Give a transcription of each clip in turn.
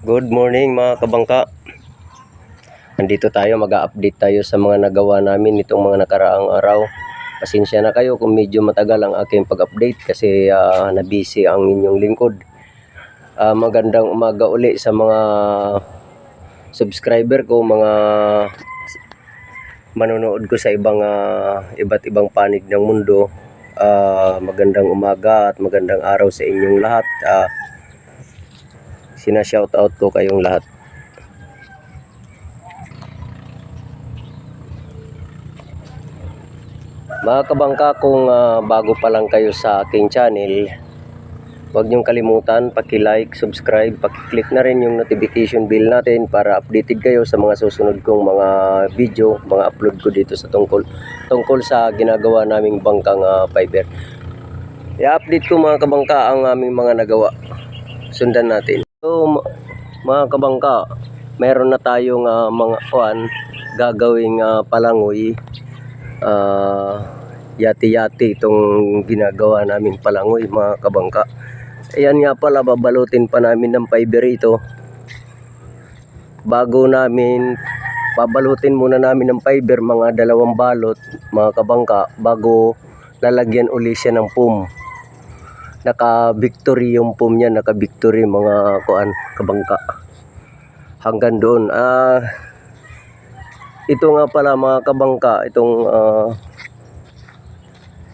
Good morning mga kabangka. Nandito tayo, mag-update tayo sa mga nagawa namin itong mga nakaraang araw. Pasensya na kayo kung medyo matagal ang aking pag-update kasi ah, na-busy ang inyong lingkod. Ah, magandang umaga uli sa mga subscriber ko, mga manonood ko sa ibang ah, iba't ibang panig ng mundo. Ah, magandang umaga at magandang araw sa inyong lahat. Ah, sina-shoutout ko kayong lahat. Mga kabangka, kung ah, bago pa lang kayo sa aking channel, huwag niyong kalimutan, paki-like, subscribe, paki-click na rin yung notification bell natin para updated kayo sa mga susunod kong mga video, mga upload ko dito sa tungkol tungkol sa ginagawa naming bangkang ah, fiber. I-update ko mga kabangka ang aming mga nagawa. Sundan natin. So, mga kabangka, meron na tayong ah, mga kuan gagawing ah, palangoy. Ah, yati-yati itong ginagawa naming palangoy mga kabangka. Ayan nga pala, babalutin pa namin ng fiber ito. Bago namin, babalutin muna namin ng fiber, mga dalawang balot, mga kabangka, bago lalagyan uli siya ng foam naka-victory yung pum niya, naka-victory mga kuan kabangka. Hanggang doon. Ah ito nga pala mga kabangka, itong ah,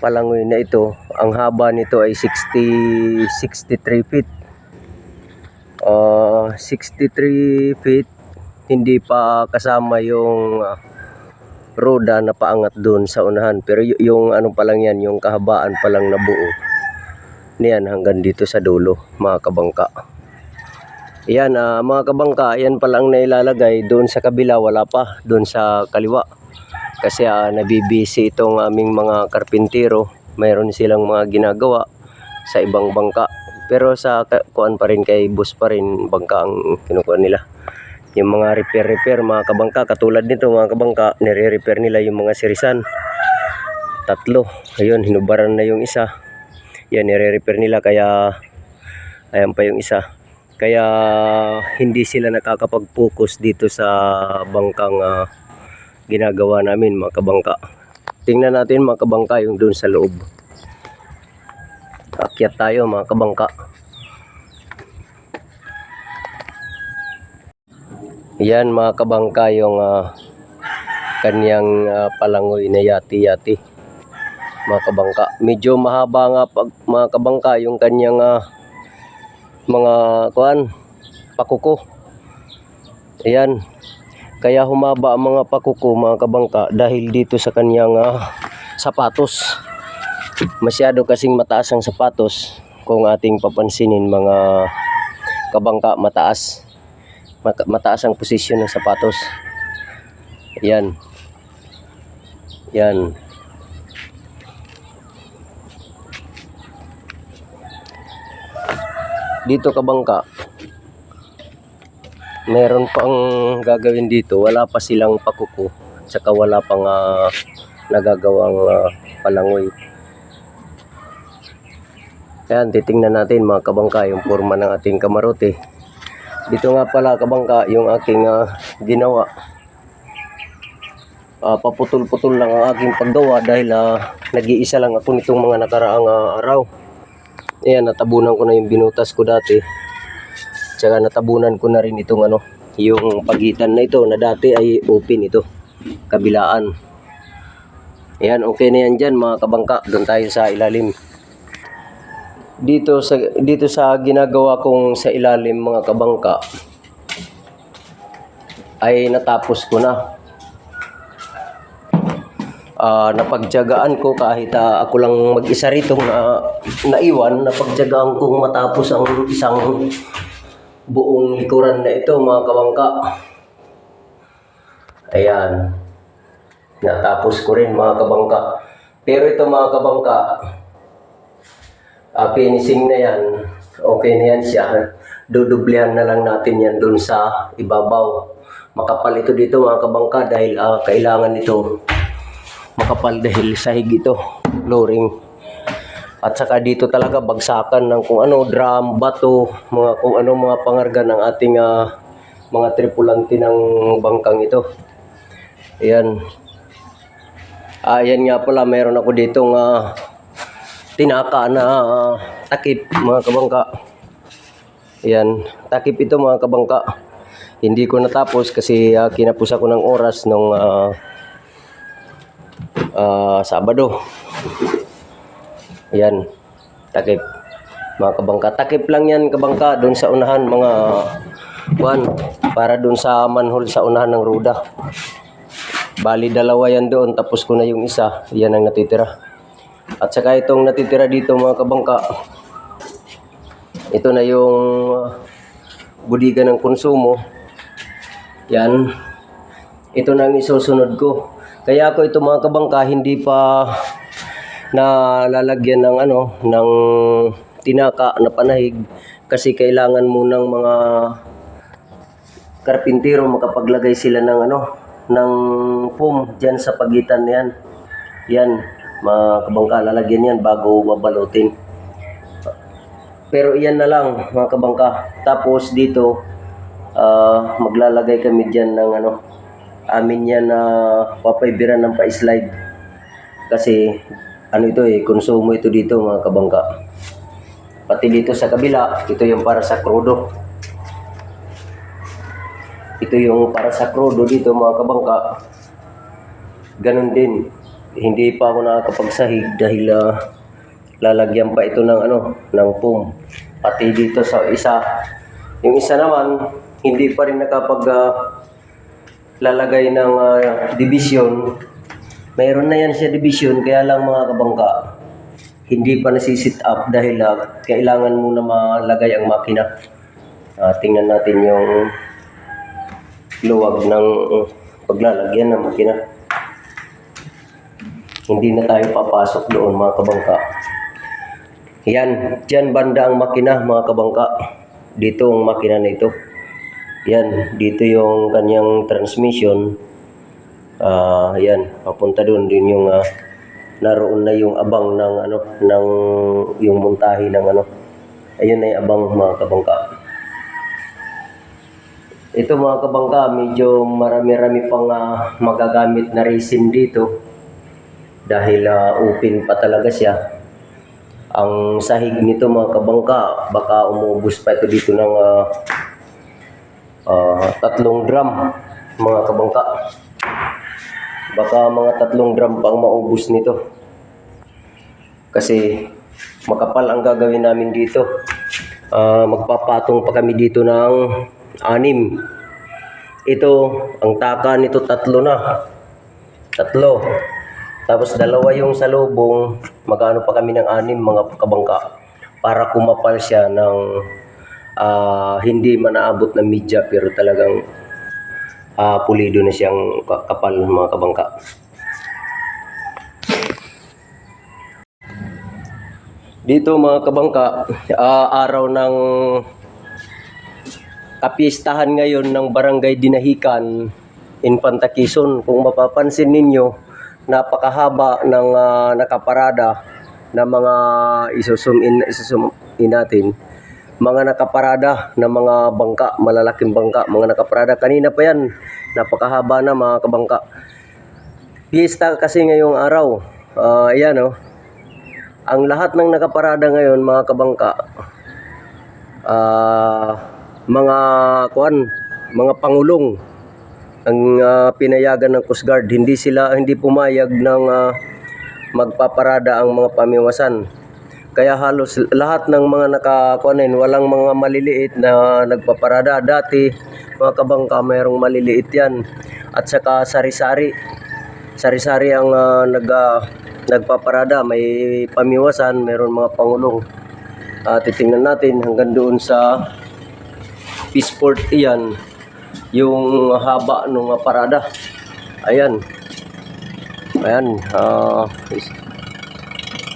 palangoy na ito, ang haba nito ay 60 63 feet. Ah 63 feet hindi pa kasama yung ah, roda na paangat doon sa unahan pero yung ano pa lang yan yung kahabaan pa lang na buo niyan hanggang dito sa dulo mga kabangka. Yan ah, mga kabangka yan pa lang nailalagay doon sa kabila wala pa doon sa kaliwa. Kasi ah, nabibisi itong aming mga karpintero. Mayroon silang mga ginagawa sa ibang bangka. Pero sa kuan pa rin kay bus pa rin bangka ang kinukuha nila. Yung mga repair-repair mga kabangka katulad nito mga kabangka nire-repair nila yung mga sirisan. Tatlo. Ayun hinubaran na yung isa yan nire-repair nila kaya ayan pa yung isa. Kaya hindi sila nakakapag-focus dito sa bangkang ah, ginagawa namin mga kabangka. Tingnan natin mga kabangka yung doon sa loob. Akyat tayo mga kabangka. Yan mga kabangka yung ah, kanyang ah, palangoy na yati-yati mga kabangka. Medyo mahaba nga pag mga kabangka yung kanyang ah, mga kuan pakuko. Ayan. Kaya humaba ang mga pakuko mga kabangka dahil dito sa kanyang ah, sapatos. Masyado kasing mataas ang sapatos kung ating papansinin mga kabangka mataas. Mata- Mataas ang posisyon ng sapatos. Ayan. Yan. Dito ka bangka. Meron pang gagawin dito. Wala pa silang pakuko. Tsaka wala pang ah, nagagawang ah, palangoy. Yan titingnan natin mga kabangka yung forma ng ating kamarote. Dito nga pala kabangka yung aking ah, ginawa. Ah, paputol-putol lang ang aking paggawa dahil ah, nag-iisa lang ako nitong mga nakaraang ah, araw Ayan, natabunan ko na yung binutas ko dati. Tsaka natabunan ko na rin itong ano, yung pagitan na ito na dati ay open ito. Kabilaan. Ayan, okay na yan dyan mga kabangka. Doon tayo sa ilalim. Dito sa dito sa ginagawa kong sa ilalim mga kabangka ay natapos ko na. Ah, napagtiyagaan ko kahit ah, ako lang mag-isa rito na naiwan, napagtiyagaan kong matapos ang isang buong likuran na ito mga kabangka. Ayan. Natapos ko rin mga kabangka. Pero ito mga kabangka, ah, finishing na yan. Okay na yan siya. Dudublihan na lang natin yan dun sa ibabaw. Makapal ito dito mga kabangka dahil ah, kailangan ito makapal dahil sahig ito flooring At saka dito talaga bagsakan ng kung ano, drum, bato, mga kung ano mga pangarga ng ating ah, mga tripulante ng bangkang ito. Ayan. Ah, yan nga pala, meron ako dito nga tinaka na ah, takip mga kabangka. Ayan, takip ito mga kabangka. Hindi ko natapos kasi ah, kinapos ako ng oras nung ah, ah, Sabado. Ayan, takip. Mga kabangka. Takip lang yan kabangka doon sa unahan mga kuan para doon sa manhole sa unahan ng ruda. Bali dalawa yan doon tapos ko na yung isa. Yan ang natitira. At saka itong natitira dito mga kabangka. Ito na yung ah, budiga ng konsumo. Yan. Ito na ang isusunod ko. Kaya ako ito mga kabangka hindi pa na lalagyan ng ano ng tinaka na panahig kasi kailangan munang mga karpintero makapaglagay sila ng ano ng foam diyan sa pagitan niyan. Yan, mga kabangka lalagyan yan bago babalutin. Pero iyan na lang mga kabangka. Tapos dito ah, maglalagay kami diyan ng ano amin yan na papaybiran ng pa-slide. Kasi ano ito eh, konsumo ito dito mga kabangka. Pati dito sa kabila, ito yung para sa krudo. Ito yung para sa krudo dito mga kabangka. Ganon din. Hindi pa ako nakakapagsahig dahil ah, lalagyan pa ito ng ano, ng foam. Pati dito sa isa. Yung isa naman, hindi pa rin nakapag ah, lalagay ng ah, division. Mayroon na yan siya division, kaya lang mga kabangka, hindi pa nasisit up dahil ah, kailangan muna malagay ang makina. Ah, tingnan natin yung luwag ng uh, paglalagyan ng makina. Hindi na tayo papasok doon mga kabangka. Yan, dyan banda ang makina mga kabangka. Dito ang makina na ito. Yan, dito yung kanyang transmission. Ah, yan, papunta doon din yung ah, naroon na yung abang ng ano ng yung montahe ng ano. Ayun na yung abang mga kabangka. Ito mga kabangka, medyo marami-rami pang ah, magagamit na resin dito dahil ah, open pa talaga siya. Ang sahig nito mga kabangka, baka umubos pa ito dito ng ah, ah, tatlong drum mga kabangka. Baka mga tatlong drum pang maubos nito. Kasi makapal ang gagawin namin dito. Ah, magpapatong pa kami dito ng anim. Ito, ang taka nito tatlo na. Tatlo. Tapos dalawa yung sa lubong, magano pa kami ng anim mga kabangka para kumapal siya ng ah, hindi man naabot ng media pero talagang ah, pulido na siyang ka- kapal mga kabangka. Dito mga kabangka, ah, araw ng kapistahan ngayon ng Barangay Dinahican, Infanta Quezon. Kung mapapansin ninyo, napakahaba ng ah, nakaparada na mga isusum in, isusum in natin. Mga nakaparada na mga bangka, malalaking bangka, mga nakaparada. Kanina pa yan, napakahaba na mga kabangka. Piyesta kasi ngayong araw. Ah, ayan oh. Ang lahat ng nakaparada ngayon mga kabangka, ah, mga kuan, mga pangulong ang ah, pinayagan ng Coast Guard. Hindi sila hindi pumayag ng ah, magpaparada ang mga pamiwasan. Kaya halos lahat ng mga nakakuanin, walang mga maliliit na nagpaparada. Dati, mga kabangka, mayroong maliliit yan. At saka sari-sari. Sari-sari ang ah, nag, ah, nagpaparada. May pamiwasan, mayroon mga pangulong. Ah, titingnan natin hanggang doon sa Peaceport iyan yung haba ng parada. Ayan. Ayan. is-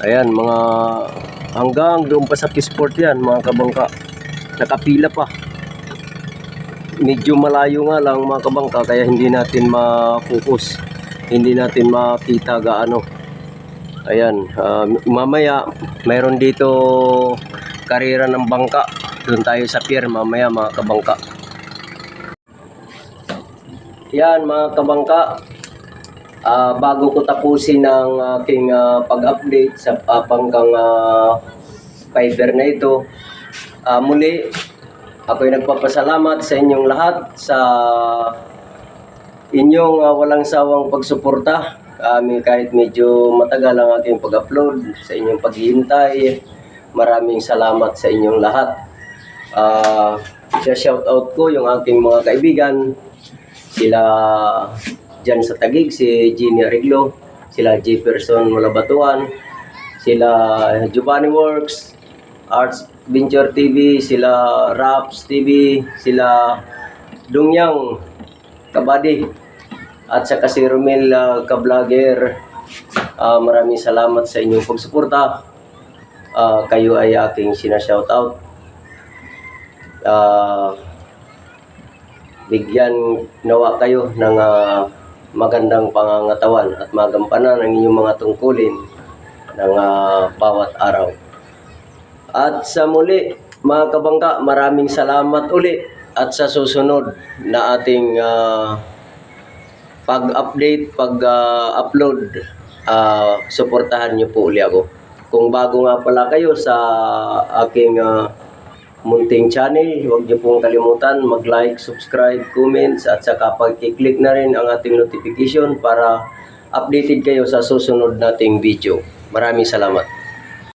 ayan, mga hanggang doon pa sa Peaceport yan, mga kabangka. Nakapila pa. Medyo malayo nga lang mga kabangka kaya hindi natin ma-focus. Hindi natin makita gaano. Ayan, ah, mamaya mayroon dito karera ng bangka. Doon tayo sa pier mamaya mga kabangka. Yan mga kabangka. Ah, bago ko tapusin ang aking ah, pag-update sa uh, pangkang ah, fiber na ito, ah, muli ako'y nagpapasalamat sa inyong lahat sa inyong ah, walang sawang pagsuporta. Kami kahit medyo matagal ang aking pag-upload sa inyong paghihintay. Maraming salamat sa inyong lahat. Ah, shout out ko yung aking mga kaibigan. Sila dyan sa Tagig, si Genie Ariglo, sila Jefferson Malabatuan, sila Giovanni Works, Arts Venture TV, sila Raps TV, sila Dungyang Kabady, at saka si Romel uh, Kablogger. Ah, maraming salamat sa inyong pagsuporta. Ah, kayo ay aking sinashoutout. Ah, bigyan nawa kayo ng ah, magandang pangangatawan at magampanan ang inyong mga tungkulin ng ah, bawat araw. At sa muli, mga kabangka, maraming salamat uli at sa susunod na ating ah, pag-update, pag-upload, ah, suportahan niyo po uli ako. Kung bago nga pala kayo sa aking ah, munting channel, huwag niyo pong kalimutan mag-like, subscribe, comments at saka pag-click na rin ang ating notification para updated kayo sa susunod nating video. Maraming salamat.